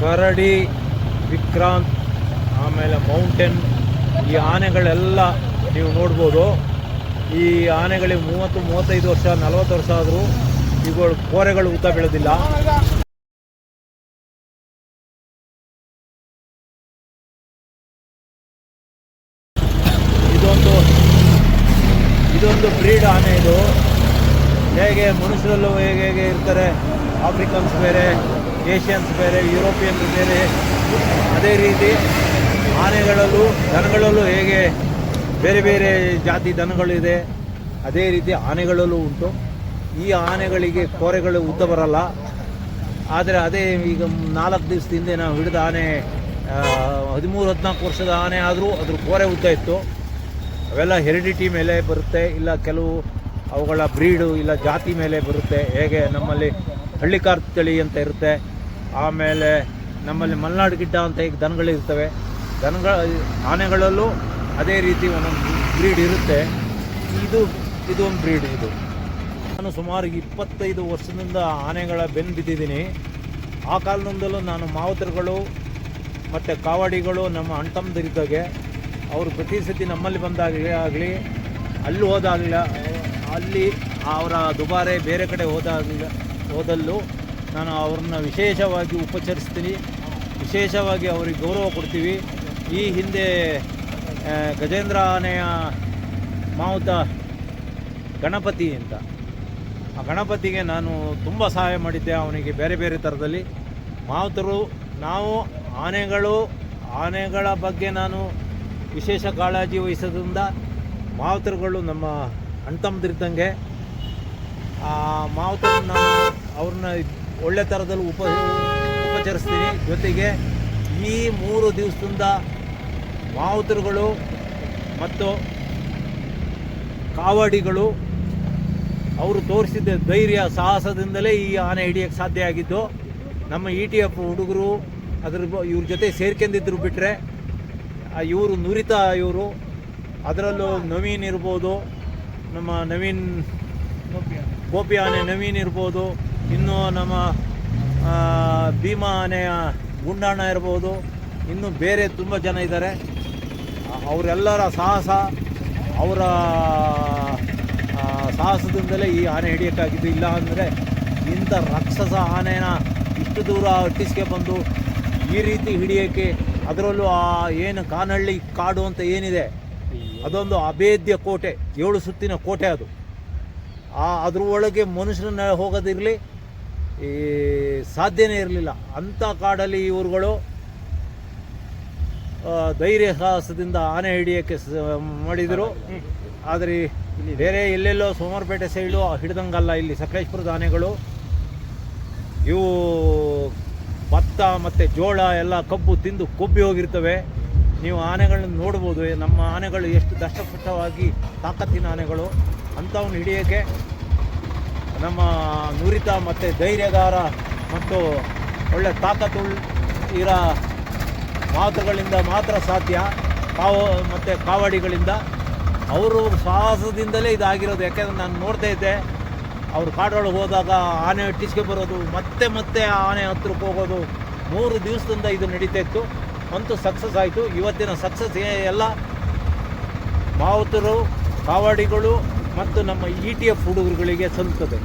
ಕರಡಿ, ವಿಕ್ರಾಂತ್, ಆಮೇಲೆ ಮೌಂಟೇನ್, ಈ ಆನೆಗಳೆಲ್ಲ ನೀವು ನೋಡ್ಬೋದು. ಈ ಆನೆಗಳಿಗೆ ಮೂವತ್ತು, ಮೂವತ್ತೈದು ವರ್ಷ, ನಲವತ್ತು ವರ್ಷ ಆದರೂ ಇವುಗಳು ಕೋರೆಗಳು ಉದ್ದ ಬೀಳೋದಿಲ್ಲ. ಇದೊಂದು ಇದೊಂದು ಬ್ರೀಡ್ ಆನೆ ಇದು. ಹೇಗೆ ಮನುಷ್ಯರಲ್ಲೂ ಹೇಗೆ ಹೇಗೆ ಇರ್ತಾರೆ? ಆಫ್ರಿಕನ್ಸ್ ಬೇರೆ ಏಷ್ಯನ್ಸ್ ಬೇರೆ, ಯುರೋಪಿಯನ್ಸ್ ಬೇರೆ, ಅದೇ ರೀತಿ ಆನೆಗಳಲ್ಲೂ, ದನಗಳಲ್ಲೂ ಹೇಗೆ ಬೇರೆ ಬೇರೆ ಜಾತಿ ದನಗಳಿದೆ, ಅದೇ ರೀತಿ ಆನೆಗಳಲ್ಲೂ ಉಂಟು. ಈ ಆನೆಗಳಿಗೆ ಕೋರೆಗಳು ಉದ್ದ ಬರಲ್ಲ. ಆದರೆ ಅದೇ ಈಗ ನಾಲ್ಕು ದಿವಸದ ಹಿಂದೆ ನಾವು ಹಿಡಿದ ಆನೆ ಹದಿಮೂರು, ಹದಿನಾಲ್ಕು ವರ್ಷದ ಆನೆ ಆದರೂ ಅದ್ರ ಕೋರೆ ಉದ್ದ ಇತ್ತು. ಅವೆಲ್ಲ ಹೆರಿಡಿಟಿ ಮೇಲೆ ಬರುತ್ತೆ, ಇಲ್ಲ ಕೆಲವು ಅವುಗಳ ಬ್ರೀಡು, ಇಲ್ಲ ಜಾತಿ ಮೇಲೆ ಬರುತ್ತೆ. ಹೇಗೆ ನಮ್ಮಲ್ಲಿ ಹಳ್ಳಿಕಾರ್ ತಳಿ ಅಂತ ಇರುತ್ತೆ. ಆಮೇಲೆ ನಮ್ಮಲ್ಲಿ ಮಲ್ನಾಡು ಗಿಡ್ಡ ಅಂತ ಈಗ ದನಗಳಿರ್ತವೆ. ದನಗಳ, ಆನೆಗಳಲ್ಲೂ ಅದೇ ರೀತಿ ಒಂದೊಂದು ಬ್ರೀಡ್ ಇರುತ್ತೆ. ಇದು ಇದು ಒಂದು ಬ್ರೀಡ್ ಇದು. ನಾನು ಸುಮಾರು ಇಪ್ಪತ್ತೈದು ವರ್ಷದಿಂದ ಆನೆಗಳ ಬೆನ್ನು ಬಿದ್ದಿದ್ದೀನಿ. ಆ ಕಾಲದಿಂದಲೂ ನಾನು ಮಾವುತರುಗಳು ಮತ್ತು ಕಾವಾಡಿಗಳು ನಮ್ಮ ಅಣ್ತಮ್ಮದಿರಿದ್ದಾಗೆ ಅವರು ಪ್ರತಿ ಸತಿ ನಮ್ಮಲ್ಲಿ ಬಂದಾಗ ಆಗಲಿ, ಅಲ್ಲಿ ಹೋದಾಗಲಿ, ಅಲ್ಲಿ ಅವರ ದುಬಾರೆ ಬೇರೆ ಕಡೆ ಹೋದಾಗ ಹೋದಲ್ಲೂ ನಾನು ಅವ್ರನ್ನ ವಿಶೇಷವಾಗಿ ಉಪಚರಿಸ್ತೀನಿ. ವಿಶೇಷವಾಗಿ ಅವರಿಗೆ ಗೌರವ ಕೊಡ್ತೀವಿ. ಈ ಹಿಂದೆ ಗಜೇಂದ್ರ ಆನೆಯ ಮಾವುತ ಗಣಪತಿ ಅಂತ. ಆ ಗಣಪತಿಗೆ ನಾನು ತುಂಬ ಸಹಾಯ ಮಾಡಿದ್ದೆ ಅವನಿಗೆ ಬೇರೆ ಬೇರೆ ಥರದಲ್ಲಿ. ಮಾವುತರು, ನಾವು, ಆನೆಗಳು, ಆನೆಗಳ ಬಗ್ಗೆ ನಾನು ವಿಶೇಷ ಕಾಳಜಿ ವಹಿಸೋದ್ರಿಂದ ಮಾವುತರುಗಳು ನಮ್ಮ ಅಣ್ತಮ್ಮದಿರ್ದಂಗೆ ಆ ಮಾವುತರು ನಾನು ಅವ್ರನ್ನ ಒಳ್ಳೆ ಥರದಲ್ಲಿ ಉಪ ಉಪಚರಿಸ್ತೀನಿ. ಜೊತೆಗೆ ಈ ಮೂರು ದಿವಸದಿಂದ ಮಾವುತರುಗಳು ಮತ್ತು ಕಾವಾಡಿಗಳು ಅವರು ತೋರಿಸಿದ ಧೈರ್ಯ, ಸಾಹಸದಿಂದಲೇ ಈ ಆನೆ ಹಿಡಿಯೋಕ್ಕೆ ಸಾಧ್ಯ ಆಗಿದ್ದು, ನಮ್ಮ ಇ ಟಿ ಎಫ್ ಹುಡುಗರು ಅದ್ರ ಇವ್ರ ಜೊತೆ ಸೇರ್ಕೊಂಡಿದ್ರು ಬಿಟ್ಟರೆ ಇವರು ನುರಿತ ಇವರು. ಅದರಲ್ಲೂ ನವೀನ್ ಇರ್ಬೋದು, ನಮ್ಮ ನವೀನ್, ಗೋಪಿ ಆನೆ, ನವೀನ್ ಇರ್ಬೋದು. ಇನ್ನು ನಮ್ಮ ಆ, ಭೀಮಾ ಆನೆಯ ಗುಂಡಣ್ಣ ಇರ್ಬೋದು. ಇನ್ನು ಬೇರೆ ತುಂಬ ಜನ ಇದ್ದಾರೆ. ಅವರೆಲ್ಲರ ಸಾಹಸ ಅವರ ಸಾಹಸದಿಂದಲೇ ಈ ಆನೆ ಹಿಡಿಯೋಕ್ಕಾಗಿದ್ದು. ಇಲ್ಲ ಅಂದರೆ ಇಂಥ ರಾಕ್ಷಸ ಆನೆನ ಇಷ್ಟು ದೂರ ಅಟ್ಟಿಸ್ಕೆ ಬಂದು ಈ ರೀತಿ ಹಿಡಿಯೋಕ್ಕೆ ಅದರಲ್ಲೂ ಆ ಏನು ಕಾನಹಳ್ಳಿ ಕಾಡು ಅಂತ ಏನಿದೆ ಅದೊಂದು ಅಭೇದ್ಯ ಕೋಟೆ ಏಳು ಸುತ್ತಿನ ಕೋಟೆ ಅದು. ಆ ಅದ್ರ ಒಳಗೆ ಮನುಷ್ಯರನ್ನ ಹೋಗೋದಿರಲಿ ಈ ಸಾಧ್ಯನೇ ಇರಲಿಲ್ಲ. ಅಂಥ ಕಾಡಲ್ಲಿ ಇವರುಗಳು ಧೈರ್ಯ ಸಾಹಸದಿಂದ ಆನೆ ಹಿಡಿಯೋಕ್ಕೆ ಮಾಡಿದರು. ಆದರೆ ಇಲ್ಲಿ ಬೇರೆ ಎಲ್ಲೆಲ್ಲೋ ಸೋಮವಾರಪೇಟೆ ಸೈಡು ಹಿಡ್ದಂಗಲ್ಲ ಇಲ್ಲಿ ಸಕಲೇಶ್ಪುರದ ಆನೆಗಳು. ಇವು ಭತ್ತ ಮತ್ತು ಜೋಳ ಎಲ್ಲ ಕಬ್ಬು ತಿಂದು ಕೊಬ್ಬಿ ಹೋಗಿರ್ತವೆ. ನೀವು ಆನೆಗಳನ್ನ ನೋಡ್ಬೋದು. ನಮ್ಮ ಆನೆಗಳು ಎಷ್ಟು ದಷ್ಟಪುಷ್ಟವಾಗಿ ತಾಕತ್ತಿನ ಆನೆಗಳು. ಅಂಥವನ್ನು ಹಿಡಿಯೋಕ್ಕೆ ನಮ್ಮ ನುರಿತ ಮತ್ತು ಧೈರ್ಯಗಾರ ಮತ್ತು ಒಳ್ಳೆ ತಾಕತ್ತು ಇರೋ ಮಾತುಗಳಿಂದ ಮಾತ್ರ ಸಾಧ್ಯ. ಕಾವ ಮತ್ತು ಕಾವಾಡಿಗಳಿಂದ. ಅವರು ಸಾಹಸದಿಂದಲೇ ಇದಾಗಿರೋದು. ಯಾಕೆಂದರೆ ನಾನು ನೋಡ್ತಾ ಇದ್ದೆ, ಅವರು ಕಾಡೊಳಗೆ ಹೋದಾಗ ಆನೆ ಇಟ್ಟಿಸ್ಕೆ ಬರೋದು, ಮತ್ತೆ ಮತ್ತೆ ಆನೆ ಹತ್ರಕ್ಕೆ ಹೋಗೋದು. ಮೂರು ದಿವಸದಿಂದ ಇದು ನಡೀತಾ ಇತ್ತು. ಅಂತೂ ಸಕ್ಸಸ್ ಆಯಿತು. ಇವತ್ತಿನ ಸಕ್ಸಸ್ ಎಲ್ಲ, ಮಾವುತರು, ಕಾವಾಡಿಗಳು ಮತ್ತು ನಮ್ಮ ಇ ಟಿ ಎಫ್ ಹುಡುಗರುಗಳಿಗೆ ಸಲ್ಲುತ್ತದೆ.